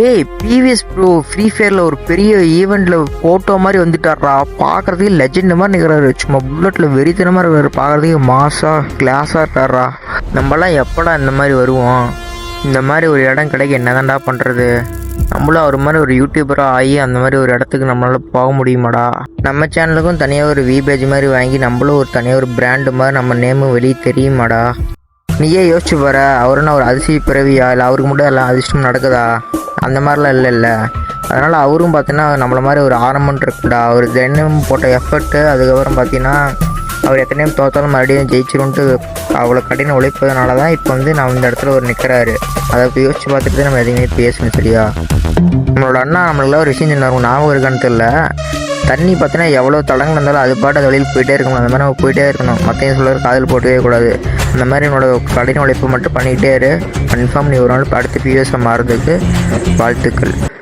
டேய் PVS bro free ஃபயரில் ஒரு பெரிய ஈவெண்ட்டில் ஃபோட்டோ மாதிரி வந்துட்டாரா பார்க்குறதுக்கு லெஜெண்ட் மாதிரி நிற்கிறாரு சும்மா புல்லட்டில் வெறித்தனமாக இருக்கிறாரு பார்க்குறதுக்கு மாசாக கிளாஸாக இருக்காரா நம்மலாம் எப்படா இந்த மாதிரி வருவோம்? இந்த மாதிரி ஒரு இடம் கிடைக்க என்னதான்டா பண்ணுறது நம்மளும் அவர் மாதிரி ஒரு யூடியூபராக ஆகி அந்த மாதிரி ஒரு இடத்துக்கு நம்மளால போக முடியுமாடா? நம்ம சேனலுக்கும் தனியாக ஒரு வி பேஜ் மாதிரி வாங்கி நம்மளும் ஒரு தனியாக ஒரு பிராண்டு மாதிரி நம்ம நேமும் வெளியே தெரியுமாடா? நீயே யோசிச்சு வர அவருன்னு ஒரு அதிசய பிறவியா? இல்லை அவருக்கு மட்டும் எல்லாம் அதிர்ஷ்டம் நடக்குதா? அந்த மாதிரிலாம் இல்லை இல்லை. அதனால் அவரும் பார்த்தீங்கன்னா நம்மளை மாதிரி ஒரு ஆரம்பம் இருக்குடா அவர் தினமும் போட்ட எஃபர்ட்டு அதுக்கப்புறம் பார்த்தீங்கன்னா அவர் எத்தனை டைம் தோத்தாலும் மறுபடியும் ஜெயிச்சிரும்ட்டு அவ்வளோ கடின உழைப்பதனால தான் இப்போ வந்து நான் இந்த இடத்துல ஒரு நிற்கிறாரு அதை இப்போ யோசிச்சு பார்த்துட்டு தான் நம்ம எதையுமே பேசணும் சரியா? நம்மளோட அண்ணா நம்மளுக்குலாம் ஒரு விஷயம் சொன்னார். ஞாபகம் இருக்கான்னு தெரியல. தண்ணி பார்த்தீங்கன்னா எவ்வளோ தடங்கள் இருந்தாலும் அது பாட்டு அது வழியில் போயிட்டே இருக்கணும். அந்த மாதிரி நம்ம போயிட்டே இருக்கணும். மற்றையும் சொல்லுற காதில் போட்டவே கூடாது. அந்த மாதிரி என்னோட கடின உழைப்பு மட்டும் பண்ணிக்கிட்டே இரு. கன்ஃபார்ம் நீ ஒரு நாள் அடுத்த பிஎஸ்ஸை மாறுறதுக்கு வாழ்த்துக்கள்.